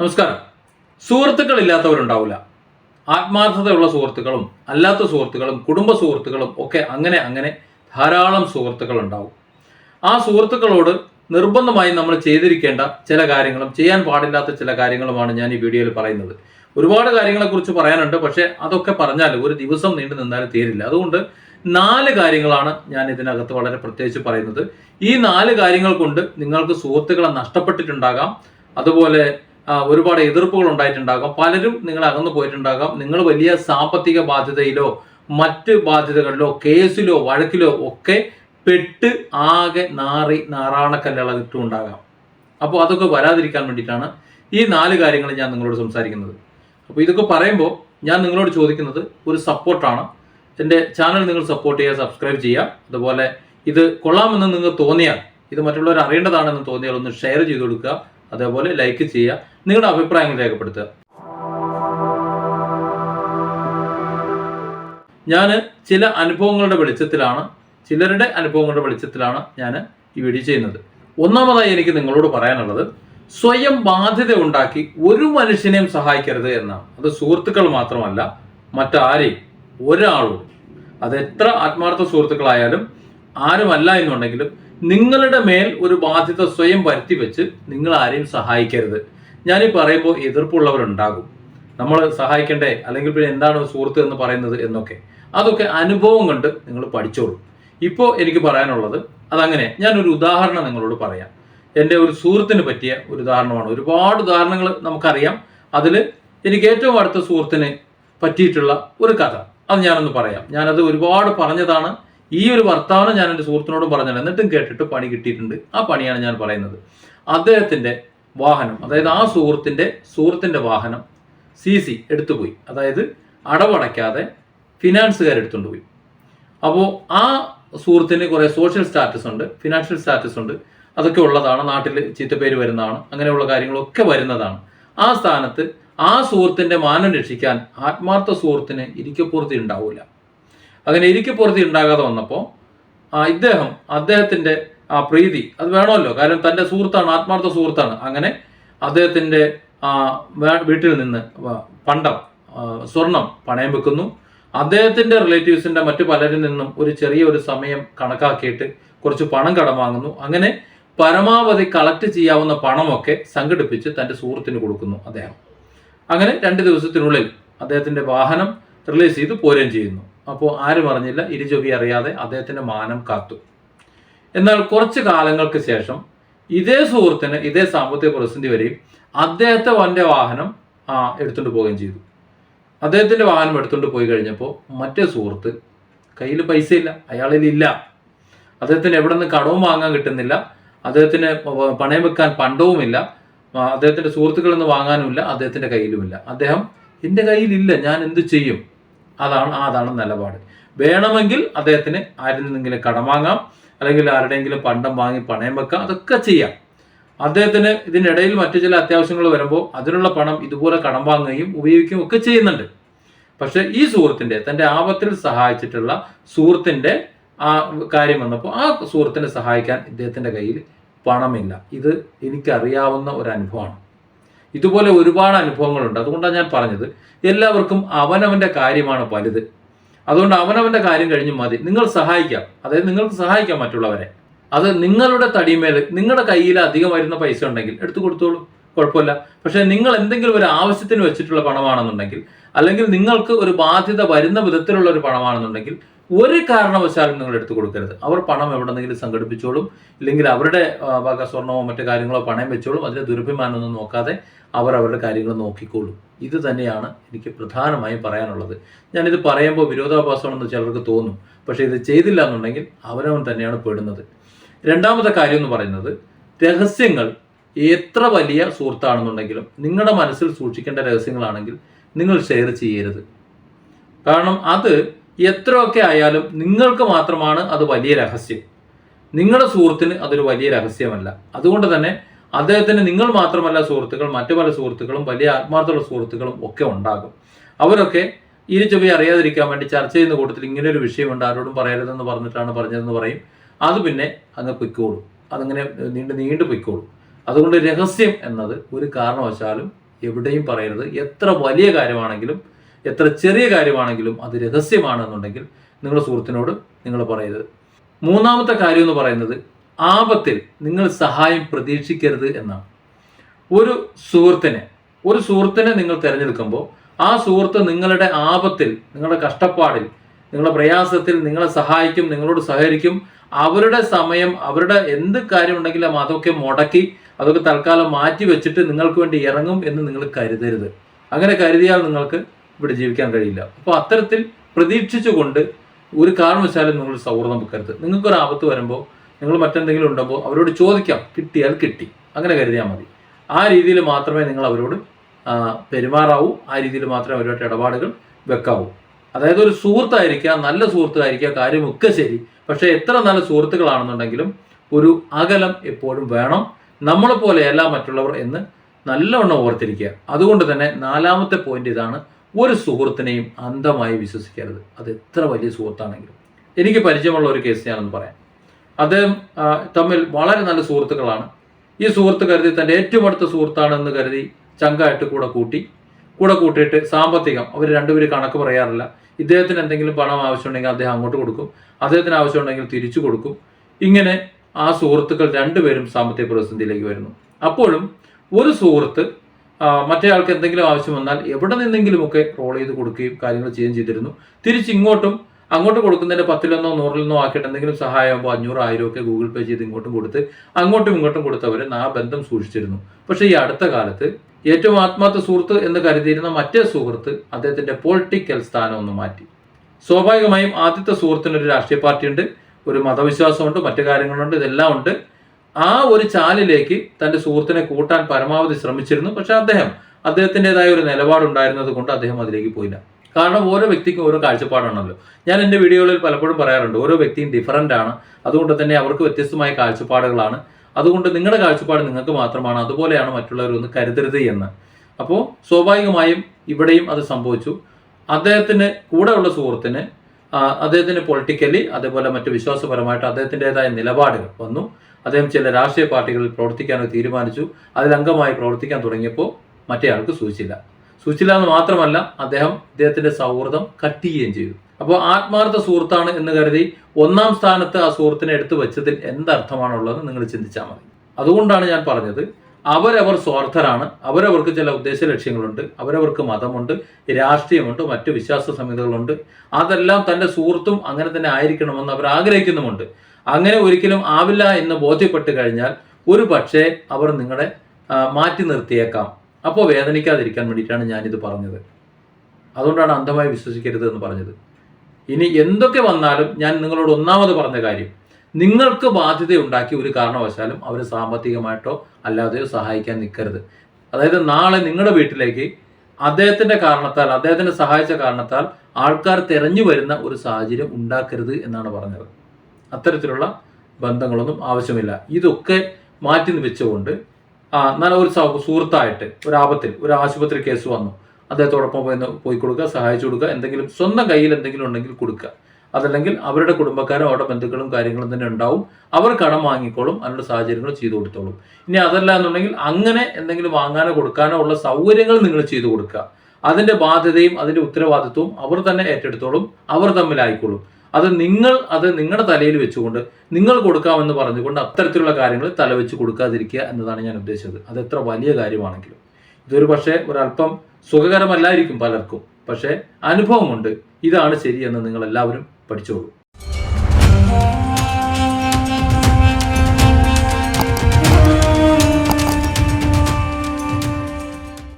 നമസ്കാരം. സുഹൃത്തുക്കൾ ഇല്ലാത്തവരുണ്ടാവില്ല ആത്മാർത്ഥതയുള്ള സുഹൃത്തുക്കളും അല്ലാത്ത സുഹൃത്തുക്കളും കുടുംബ സുഹൃത്തുക്കളും ഒക്കെ അങ്ങനെ അങ്ങനെ ധാരാളം സുഹൃത്തുക്കൾ ഉണ്ടാവും ആ സുഹൃത്തുക്കളോട് നിർബന്ധമായി നമ്മൾ ചെയ്തിരിക്കേണ്ട ചില കാര്യങ്ങളും ചെയ്യാൻ പാടില്ലാത്ത ചില കാര്യങ്ങളുമാണ് ഞാൻ ഈ വീഡിയോയിൽ പറയുന്നത്. ഒരുപാട് കാര്യങ്ങളെക്കുറിച്ച് പറയാനുണ്ട് പക്ഷേ അതൊക്കെ പറഞ്ഞാൽ ഒരു ദിവസം നീണ്ടു നിന്നാൽ തീരില്ല. അതുകൊണ്ട് നാല് കാര്യങ്ങളാണ് ഞാൻ ഇതിനകത്ത് വളരെ പ്രത്യേകിച്ച് പറയുന്നത്. ഈ നാല് കാര്യങ്ങൾ കൊണ്ട് നിങ്ങൾക്ക് സുഹൃത്തുക്കളെ നഷ്ടപ്പെട്ടിട്ടുണ്ടാകാം. അതുപോലെ ഒരുപാട് എതിർപ്പുകൾ ഉണ്ടായിട്ടുണ്ടാകാം. പലരും നിങ്ങൾ അകന്നു പോയിട്ടുണ്ടാകാം. നിങ്ങൾ വലിയ സാമ്പത്തിക ബാധ്യതയിലോ മറ്റ് ബാധ്യതകളിലോ കേസിലോ വഴക്കിലോ ഒക്കെ പെട്ട് ആകെ നാറി നാറാണക്കല്ലിളകിട്ടും ഉണ്ടാകാം അപ്പോൾ അതൊക്കെ വരാതിരിക്കാൻ വേണ്ടിയിട്ടാണ് ഈ നാല് കാര്യങ്ങൾ ഞാൻ നിങ്ങളോട് സംസാരിക്കുന്നത്. അപ്പോൾ ഇതൊക്കെ പറയുമ്പോൾ ഞാൻ നിങ്ങളോട് ചോദിക്കുന്നത് ഒരു സപ്പോർട്ടാണ്. എന്റെ ചാനൽ നിങ്ങൾ സപ്പോർട്ട് ചെയ്യുക സബ്സ്ക്രൈബ് ചെയ്യുക. അതുപോലെ ഇത് കൊള്ളാമെന്ന് നിങ്ങൾക്ക് തോന്നിയാൽ ഇത് മറ്റുള്ളവർ അറിയേണ്ടതാണെന്ന് തോന്നിയാൽ ഒന്ന് ഷെയർ ചെയ്ത് കൊടുക്കുക. അതേപോലെ ലൈക്ക് ചെയ്യുക. നിങ്ങളുടെ അഭിപ്രായങ്ങൾ രേഖപ്പെടുത്തുക. ഞാൻ ചില അനുഭവങ്ങളുടെ വെളിച്ചത്തിലാണ് ചിലരുടെ അനുഭവങ്ങളുടെ വെളിച്ചത്തിലാണ് ഞാൻ ഈ വീഡിയോ ചെയ്യുന്നത്. ഒന്നാമതായി എനിക്ക് നിങ്ങളോട് പറയാനുള്ളത് സ്വയം ബാധ്യത ഉണ്ടാക്കി ഒരു മനുഷ്യനെയും സഹായിക്കരുത് എന്നാണ്. അത് സുഹൃത്തുക്കൾ മാത്രമല്ല മറ്റാരെയും ഒരാളും അത് എത്ര ആത്മാർത്ഥ സുഹൃത്തുക്കളായാലും ആരുമല്ല എന്നുണ്ടെങ്കിലും നിങ്ങളുടെ മേൽ ഒരു ബാധ്യത സ്വയം വരുത്തി വെച്ച് നിങ്ങൾ ആരെയും സഹായിക്കരുത്. ഞാനീ പറയുമ്പോൾ എതിർപ്പുള്ളവരുണ്ടാകും. നമ്മൾ സഹായിക്കണ്ടേ? അല്ലെങ്കിൽ പിന്നെ എന്താണ് സുഹൃത്ത് എന്ന് പറയുന്നത് എന്നൊക്കെ. അതൊക്കെ അനുഭവം കണ്ട് നിങ്ങൾ പഠിച്ചോളൂ. ഇപ്പോൾ എനിക്ക് പറയാനുള്ളത് അതങ്ങനെ. ഞാനൊരു ഉദാഹരണം നിങ്ങളോട് പറയാം. എന്റെ ഒരു സുഹൃത്തിന് പറ്റിയ ഒരു ഉദാഹരണമാണ്. ഒരുപാട് ഉദാഹരണങ്ങൾ നമുക്കറിയാം. അതിൽ എനിക്ക് ഏറ്റവും അടുത്ത സുഹൃത്തിന് പറ്റിയിട്ടുള്ള ഒരു കഥ. അത് ഞാനൊന്ന് പറയാം. ഞാനത് ഒരുപാട് പറഞ്ഞതാണ്. ഈ ഒരു വർത്തമാനം ഞാൻ എന്റെ സുഹൃത്തിനോടും പറഞ്ഞത് എന്നിട്ടും കേട്ടിട്ട് പണി കിട്ടിയിട്ടുണ്ട്. ആ പണിയാണ് ഞാൻ പറയുന്നത്. അദ്ദേഹത്തിന്റെ വാഹനം. അതായത് ആ സുഹൃത്തിന്റെ സുഹൃത്തിന്റെ വാഹനം സി സി എടുത്തുപോയി. അതായത് അടവടയ്ക്കാതെ ഫിനാൻസുകാർ എടുത്തുകൊണ്ട് പോയി. അപ്പോൾ ആ സുഹൃത്തിന് കുറേ സോഷ്യൽ സ്റ്റാറ്റസ് ഉണ്ട് ഫിനാൻഷ്യൽ സ്റ്റാറ്റസ് ഉണ്ട്. അതൊക്കെ ഉള്ളതാണ് നാട്ടിൽ ചീത്തപ്പേര് വരുന്നതാണ് അങ്ങനെയുള്ള കാര്യങ്ങളൊക്കെ വരുന്നതാണ്. ആ സ്ഥാനത്ത് ആ സുഹൃത്തിന്റെ മാനം രക്ഷിക്കാൻ ആത്മാർത്ഥ സുഹൃത്തിന് ഇരിക്കപ്പുറത്തി ഉണ്ടാവില്ല അങ്ങനെ ഇരിക്കപ്പുറത്തി ഉണ്ടാകാതെ വന്നപ്പോൾ ഇദ്ദേഹം അദ്ദേഹത്തിന്റെ ആ പ്രീതി അത് വേണമല്ലോ. കാരണം തന്റെ സുഹൃത്താണ് ആത്മാർത്ഥ സുഹൃത്താണ്. അങ്ങനെ അദ്ദേഹത്തിന്റെ വീട്ടിൽ നിന്ന് പണ്ടം സ്വർണം പണയം വെക്കുന്നു. അദ്ദേഹത്തിന്റെ റിലേറ്റീവ്സിന്റെ മറ്റു പലരിൽ നിന്നും ഒരു ചെറിയ ഒരു സമയം കണക്കാക്കിയിട്ട് കുറച്ച് പണം കടം വാങ്ങുന്നു. അങ്ങനെ പരമാവധി കളക്ട് ചെയ്യാവുന്ന പണമൊക്കെ സംഘടിപ്പിച്ച് തന്റെ സുഹൃത്തിന് കൊടുക്കുന്നു അദ്ദേഹം. അങ്ങനെ രണ്ട് ദിവസത്തിനുള്ളിൽ അദ്ദേഹത്തിന്റെ വാഹനം റിലീസ് ചെയ്ത് പോരുകയും ചെയ്യുന്നു. അപ്പോൾ ആരും അറിഞ്ഞില്ല ഇരുചൊവി അറിയാതെ അദ്ദേഹത്തിന്റെ മാനം കാത്തു. എന്നാൽ കുറച്ച് കാലങ്ങൾക്ക് ശേഷം ഇതേ സുഹൃത്തിന് ഇതേ സാമ്പത്തിക പ്രതിസന്ധി വരെയും അദ്ദേഹത്തെ വന്റെ വാഹനം എടുത്തുകൊണ്ട് പോവുകയും ചെയ്തു. അദ്ദേഹത്തിന്റെ വാഹനം എടുത്തുകൊണ്ട് പോയി കഴിഞ്ഞപ്പോൾ മറ്റേ സുഹൃത്ത് കയ്യിൽ പൈസ ഇല്ല അയാളിൽ ഇല്ല അദ്ദേഹത്തിന് എവിടെ നിന്ന് കടവും വാങ്ങാൻ കിട്ടുന്നില്ല അദ്ദേഹത്തിന് പണയം വെക്കാൻ പണ്ടവുമില്ല അദ്ദേഹത്തിന്റെ സുഹൃത്തുക്കളിൽ നിന്ന് വാങ്ങാനുമില്ല അദ്ദേഹത്തിന്റെ കയ്യിലുമില്ല. അദ്ദേഹം എന്റെ കയ്യിലില്ല ഞാൻ എന്ത് ചെയ്യും? അതാണ് അതാണ് നിലപാട്. വേണമെങ്കിൽ അദ്ദേഹത്തിന് ആരിൽ നിന്നെങ്കിലും കടം വാങ്ങാം അല്ലെങ്കിൽ ആരുടെയെങ്കിലും പണ്ടം വാങ്ങി പണയം വെക്കാം. അതൊക്കെ ചെയ്യാം. അദ്ദേഹത്തിന് ഇതിനിടയിൽ മറ്റു ചില അത്യാവശ്യങ്ങൾ വരുമ്പോൾ അതിനുള്ള പണം ഇതുപോലെ കടം വാങ്ങുകയും ഉപയോഗിക്കുകയും ഒക്കെ ചെയ്യുന്നുണ്ട്. പക്ഷെ ഈ സുഹൃത്തിന്റെ തന്റെ ആപത്തിൽ സഹായിച്ചിട്ടുള്ള സുഹൃത്തിന്റെ ആ കാര്യം വന്നപ്പോൾ ആ സുഹൃത്തിനെ സഹായിക്കാൻ ഇദ്ദേഹത്തിന്റെ കയ്യിൽ പണമില്ല. ഇത് എനിക്കറിയാവുന്ന ഒരു അനുഭവമാണ്. ഇതുപോലെ ഒരുപാട് അനുഭവങ്ങളുണ്ട്. അതുകൊണ്ടാണ് ഞാൻ പറഞ്ഞത്. എല്ലാവർക്കും അവനവന്റെ കാര്യമാണ് വലുത്. അതുകൊണ്ട് അവനവന്റെ കാര്യം കഴിഞ്ഞു മതി. നിങ്ങൾ സഹായിക്കാം. അതായത് നിങ്ങൾക്ക് സഹായിക്കാം മറ്റുള്ളവരെ. അത് നിങ്ങളുടെ തടിമേൽ നിങ്ങളുടെ കയ്യിൽ അധികം വരുന്ന പൈസ ഉണ്ടെങ്കിൽ എടുത്തു കൊടുത്തോളൂ. കുഴപ്പമില്ല. പക്ഷെ നിങ്ങൾ എന്തെങ്കിലും ഒരു ആവശ്യത്തിന് വെച്ചിട്ടുള്ള പണമാണെന്നുണ്ടെങ്കിൽ അല്ലെങ്കിൽ നിങ്ങൾക്ക് ഒരു ബാധ്യത വരുന്ന വിധത്തിലുള്ള ഒരു പണമാണെന്നുണ്ടെങ്കിൽ ഒരു കാരണവശാലും നിങ്ങൾ എടുത്തു കൊടുക്കരുത്. അവർ പണം എവിടെന്നെങ്കിലും സംഘടിപ്പിച്ചോളും ഇല്ലെങ്കിൽ അവരുടെ വക സ്വർണമോ മറ്റു കാര്യങ്ങളോ പണയം വെച്ചോളും അതിന്റെ ദുരഭിമാനമൊന്നും നോക്കാതെ അവർ അവരുടെ കാര്യങ്ങൾ നോക്കിക്കോളും. ഇത് തന്നെയാണ് എനിക്ക് പ്രധാനമായും പറയാനുള്ളത്. ഞാനിത് പറയുമ്പോൾ വിരോധാഭാസമാണെന്ന് ചിലർക്ക് തോന്നും പക്ഷേ ഇത് ചെയ്തില്ല എന്നുണ്ടെങ്കിൽ അവനവൻ തന്നെയാണ് പെടുന്നത്. രണ്ടാമത്തെ കാര്യം എന്ന് പറയുന്നത് രഹസ്യങ്ങൾ എത്ര വലിയ സുഹൃത്താണെന്നുണ്ടെങ്കിലും നിങ്ങളുടെ മനസ്സിൽ സൂക്ഷിക്കേണ്ട രഹസ്യങ്ങളാണെങ്കിൽ നിങ്ങൾ ഷെയർ ചെയ്യരുത്. കാരണം അത് എത്രയൊക്കെ ആയാലും നിങ്ങൾക്ക് മാത്രമാണ് അത് വലിയ രഹസ്യം. നിങ്ങളുടെ സുഹൃത്തിന് അതൊരു വലിയ രഹസ്യമല്ല. അതുകൊണ്ട് തന്നെ അദ്ദേഹത്തിന് നിങ്ങൾ മാത്രമല്ല സുഹൃത്തുക്കൾ മറ്റു പല സുഹൃത്തുക്കളും വലിയ ആത്മാർത്ഥമുള്ള സുഹൃത്തുക്കളും ഒക്കെ ഉണ്ടാകും. അവരൊക്കെ ഇരു ചെവി അറിയാതിരിക്കാൻ വേണ്ടി ചർച്ച ചെയ്യുന്ന കൂട്ടത്തിൽ ഇങ്ങനെ ഒരു വിഷയമുണ്ട് ആരോടും പറയരുതെന്ന് പറഞ്ഞിട്ടാണ് പറഞ്ഞതെന്ന് പറയും. അത് പിന്നെ അങ്ങ് പൊയ്ക്കോളും. അതങ്ങനെ നീണ്ടു നീണ്ടു പൊയ്ക്കോളും. അതുകൊണ്ട് രഹസ്യം എന്നത് ഒരു കാരണവശാലും എവിടെയും പറയരുത്. എത്ര വലിയ കാര്യമാണെങ്കിലും എത്ര ചെറിയ കാര്യമാണെങ്കിലും അത് രഹസ്യമാണെന്നുണ്ടെങ്കിൽ നിങ്ങളുടെ സുഹൃത്തിനോട് നിങ്ങൾ പറയരുത്. മൂന്നാമത്തെ കാര്യം എന്ന് പറയുന്നത് ആപത്തിൽ നിങ്ങൾ സഹായം പ്രതീക്ഷിക്കരുത് എന്നാണ്. ഒരു സുഹൃത്തിനെ ഒരു സുഹൃത്തിനെ നിങ്ങൾ തിരഞ്ഞെടുക്കുമ്പോൾ ആ സുഹൃത്ത് നിങ്ങളുടെ ആപത്തിൽ നിങ്ങളുടെ കഷ്ടപ്പാടിൽ നിങ്ങളുടെ പ്രയാസത്തിൽ നിങ്ങളെ സഹായിക്കും നിങ്ങളോട് സഹകരിക്കും. അവരുടെ സമയം അവരുടെ എന്ത് കാര്യം ഉണ്ടെങ്കിലും അതൊക്കെ മുടക്കി അതൊക്കെ തൽക്കാലം മാറ്റി വെച്ചിട്ട് നിങ്ങൾക്ക് വേണ്ടി ഇറങ്ങും എന്ന് നിങ്ങൾ കരുതരുത്. അങ്ങനെ കരുതിയാൽ നിങ്ങൾക്ക് ഇവിടെ ജീവിക്കാൻ കഴിയില്ല. അപ്പോൾ അത്തരത്തിൽ പ്രതീക്ഷിച്ചുകൊണ്ട് ഒരു കാരണവശാലും നിങ്ങൾ സൗഹൃദം വെക്കരുത്. നിങ്ങൾക്കൊരു ആപത്ത് വരുമ്പോൾ നിങ്ങൾ മറ്റെന്തെങ്കിലും ഉണ്ടാകുമ്പോൾ അവരോട് ചോദിക്കാം. കിട്ടിയാൽ കിട്ടി. അങ്ങനെ കരുതിയാൽ മതി. ആ രീതിയിൽ മാത്രമേ നിങ്ങൾ അവരോട് പെരുമാറാവൂ. ആ രീതിയിൽ മാത്രമേ അവരുമായിട്ട് ഇടപാടുകൾ വെക്കാവൂ. അതായത് ഒരു സുഹൃത്തായിരിക്കാം നല്ല സുഹൃത്തായിരിക്കുക കാര്യമൊക്കെ ശരി. പക്ഷേ എത്ര നല്ല സുഹൃത്തുക്കളാണെന്നുണ്ടെങ്കിലും ഒരു അകലം എപ്പോഴും വേണം. നമ്മളെ പോലെയല്ല മറ്റുള്ളവർ എന്ന് നല്ലവണ്ണം ഓർത്തിരിക്കുക. അതുകൊണ്ട് തന്നെ നാലാമത്തെ പോയിന്റ് ഇതാണ് ഒരു സുഹൃത്തിനെയും അന്ധമായി വിശ്വസിക്കരുത്. അത് എത്ര വലിയ സുഹൃത്താണെങ്കിലും. എനിക്ക് പരിചയമുള്ള ഒരു കേസ് ഞാനൊന്ന് പറയാം. അദ്ദേഹം തമ്മിൽ വളരെ നല്ല സുഹൃത്തുക്കളാണ്. ഈ സുഹൃത്ത് കരുതി തന്റെ ഏറ്റവും അടുത്ത സുഹൃത്താണെന്ന് കരുതി ചങ്കായിട്ട് കൂടെ കൂട്ടി കൂടെ കൂട്ടിയിട്ട് സാമ്പത്തികം അവർ രണ്ടുപേരും കണക്ക് പറയാറില്ല. ഇദ്ദേഹത്തിന് എന്തെങ്കിലും പണം ആവശ്യമുണ്ടെങ്കിൽ അദ്ദേഹം അങ്ങോട്ട് കൊടുക്കും. അദ്ദേഹത്തിന് ആവശ്യമുണ്ടെങ്കിൽ തിരിച്ചു കൊടുക്കും. ഇങ്ങനെ ആ സുഹൃത്തുക്കൾ രണ്ടുപേരും സാമ്പത്തിക പ്രതിസന്ധിയിലേക്ക് വരുന്നു. അപ്പോഴും ഒരു സുഹൃത്ത് മറ്റേ ആൾക്ക് എന്തെങ്കിലും ആവശ്യം വന്നാൽ എവിടെ നിന്നെങ്കിലുമൊക്കെ റോൾ ചെയ്ത് കൊടുക്കുകയും കാര്യങ്ങൾ ചെയ്യുകയും ചെയ്തിരുന്നു. തിരിച്ച് ഇങ്ങോട്ടും അങ്ങോട്ട് കൊടുക്കുന്നതിന്റെ പത്തിലൊന്നോ നൂറിലൊന്നോ ആക്കിയിട്ട് എന്തെങ്കിലും സഹായമാകുമ്പോൾ അഞ്ഞൂറ് ആയിരം ഒക്കെ ഗൂഗിൾ പേ ചെയ്ത് ഇങ്ങോട്ടും കൊടുത്ത് അങ്ങോട്ടും ഇങ്ങോട്ടും കൊടുത്തവരെ ആ ബന്ധം സൂക്ഷിച്ചിരുന്നു. പക്ഷേ ഈ അടുത്ത കാലത്ത് ഏറ്റവും ആത്മാർത്ഥ സുഹൃത്ത് എന്ന് കരുതിയിരുന്ന മറ്റേ സുഹൃത്ത് അദ്ദേഹത്തിന്റെ പൊളിറ്റിക്കൽ സ്ഥാനം ഒന്ന് മാറ്റി. സ്വാഭാവികമായും ആദ്യത്തെ സുഹൃത്തിന് ഒരു രാഷ്ട്രീയ പാർട്ടിയുണ്ട് ഒരു മതവിശ്വാസമുണ്ട് മറ്റു കാര്യങ്ങളുണ്ട് ഇതെല്ലാം ഉണ്ട്. ആ ഒരു ചാലിലേക്ക് തന്റെ സുഹൃത്തിനെ കൂട്ടാൻ പരമാവധി ശ്രമിച്ചിരുന്നു. പക്ഷെ അദ്ദേഹം അദ്ദേഹത്തിന്റെതായ ഒരു നിലപാടുണ്ടായിരുന്നത് കൊണ്ട് അദ്ദേഹം അതിലേക്ക് പോയില്ല. കാരണം ഓരോ വ്യക്തിക്കും ഓരോ കാഴ്ചപ്പാടാണല്ലോ. ഞാൻ എന്റെ വീഡിയോകളിൽ പലപ്പോഴും പറയാറുണ്ട് ഓരോ വ്യക്തിയും ഡിഫറന്റ് ആണ്. അതുകൊണ്ട് തന്നെ അവർക്ക് വ്യത്യസ്തമായ കാഴ്ചപ്പാടുകളാണ്. അതുകൊണ്ട് നിങ്ങളുടെ കാഴ്ചപ്പാട് നിങ്ങൾക്ക് മാത്രമാണ് അതുപോലെയാണ് മറ്റുള്ളവരൊന്ന് കരുതരുത് എന്ന്. അപ്പോൾ സ്വാഭാവികമായും ഇവിടെയും അത് സംഭവിച്ചു. അദ്ദേഹത്തിന് കൂടെയുള്ള സുഹൃത്തിന് അദ്ദേഹത്തിന് പൊളിറ്റിക്കലി അതേപോലെ മറ്റു വിശ്വാസപരമായിട്ട് അദ്ദേഹത്തിന്റെതായ നിലപാടുകൾ വന്നു. അദ്ദേഹം ചില രാഷ്ട്രീയ പാർട്ടികളിൽ പ്രവർത്തിക്കാനോ തീരുമാനിച്ചു. അതിലംഗമായി പ്രവർത്തിക്കാൻ തുടങ്ങിയപ്പോൾ മറ്റേയാൾക്ക് സൂചിച്ചില്ല. സൂചിച്ചില്ല എന്ന് മാത്രമല്ല അദ്ദേഹം ഇദ്ദേഹത്തിന്റെ സൗഹൃദം കട്ട് ചെയ്യുകയും ചെയ്തു. അപ്പോൾ ആത്മാർത്ഥ സുഹൃത്താണ് എന്ന് കരുതി ഒന്നാം സ്ഥാനത്ത് ആ സുഹൃത്തിനെ എടുത്തു വെച്ചതിൽ എന്തർത്ഥമാണുള്ളത് നിങ്ങൾ ചിന്തിച്ചാൽ മതി. അതുകൊണ്ടാണ് ഞാൻ പറഞ്ഞത് അവരവർ സ്വാർത്ഥരാണ്. അവരവർക്ക് ചില ഉദ്ദേശ ലക്ഷ്യങ്ങളുണ്ട്. അവരവർക്ക് മതമുണ്ട്. രാഷ്ട്രീയമുണ്ട്. മറ്റ് വിശ്വാസ സംഹിതകളുണ്ട്. അതെല്ലാം തന്റെ സുഹൃത്തും അങ്ങനെ തന്നെ ആയിരിക്കണമെന്ന് അവർ ആഗ്രഹിക്കുന്നുമുണ്ട്. അങ്ങനെ ഒരിക്കലും ആവില്ല എന്ന് ബോധ്യപ്പെട്ട് കഴിഞ്ഞാൽ ഒരു പക്ഷേ അവർ നിങ്ങളെ മാറ്റി നിർത്തിയേക്കാം. അപ്പോൾ വേദനിക്കാതിരിക്കാൻ വേണ്ടിയിട്ടാണ് ഞാനിത് പറഞ്ഞത്. അതുകൊണ്ടാണ് അന്ധമായി വിശ്വസിക്കരുത് എന്ന് പറഞ്ഞത്. ഇനി എന്തൊക്കെ വന്നാലും ഞാൻ നിങ്ങളോട് ഒന്നാമത് പറഞ്ഞ കാര്യം നിങ്ങൾക്ക് ബാധ്യത ഉണ്ടാക്കി ഒരു കാരണവശാലും അവരെ സാമ്പത്തികമായിട്ടോ അല്ലാതെയോ സഹായിക്കാൻ നിൽക്കരുത്. അതായത് നാളെ നിങ്ങളുടെ വീട്ടിലേക്ക് അദ്ദേഹത്തിന്റെ കാരണത്താൽ അദ്ദേഹത്തിനെ സഹായിച്ച കാരണത്താൽ ആൾക്കാർ തെരഞ്ഞു വരുന്ന ഒരു സാഹചര്യം ഉണ്ടാക്കരുത് എന്നാണ് പറഞ്ഞത്. അത്തരത്തിലുള്ള ബന്ധങ്ങളൊന്നും ആവശ്യമില്ല. ഇതൊക്കെ മാറ്റി വെച്ചുകൊണ്ട് നല്ല ഒരു സുഹൃത്തായിട്ട് ഒരു ആപത്തിൽ ഒരു ആശുപത്രി കേസ് വന്നു. അദ്ദേഹത്തോടൊപ്പം പോയി പോയി കൊടുക്കുക സഹായിച്ചു കൊടുക്കുക എന്തെങ്കിലും സ്വന്തം കയ്യിൽ എന്തെങ്കിലും ഉണ്ടെങ്കിൽ കൊടുക്കുക. അതല്ലെങ്കിൽ അവരുടെ കുടുംബക്കാരും അവരുടെ ബന്ധുക്കളും കാര്യങ്ങളും തന്നെ ഉണ്ടാവും. അവർ കടം വാങ്ങിക്കോളും അതിനുള്ള സാഹചര്യങ്ങൾ ചെയ്തു കൊടുത്തോളും. ഇനി അതല്ല എന്നുണ്ടെങ്കിൽ അങ്ങനെ എന്തെങ്കിലും വാങ്ങാനോ കൊടുക്കാനോ ഉള്ള സൗകര്യങ്ങൾ നിങ്ങൾ ചെയ്തു കൊടുക്കുക. അതിന്റെ ബാധ്യതയും അതിന്റെ ഉത്തരവാദിത്വവും അവർ തന്നെ ഏറ്റെടുത്തോളും അവർ തമ്മിലായിക്കോളും. അത് നിങ്ങൾ അത് നിങ്ങളുടെ തലയിൽ വെച്ചുകൊണ്ട് നിങ്ങൾ കൊടുക്കാമെന്ന് പറഞ്ഞുകൊണ്ട് അത്തരത്തിലുള്ള കാര്യങ്ങൾ തലവെച്ച് കൊടുക്കാതിരിക്കുക എന്നതാണ് ഞാൻ ഉദ്ദേശിച്ചത്. അത് എത്ര വലിയ കാര്യമാണെങ്കിലും. ഇതൊരു പക്ഷേ ഒരല്പം സുഖകരമല്ലായിരിക്കും പലർക്കും. പക്ഷേ അനുഭവമുണ്ട്. ഇതാണ് ശരിയെന്ന് നിങ്ങൾ എല്ലാവരും പഠിച്ചോളൂ.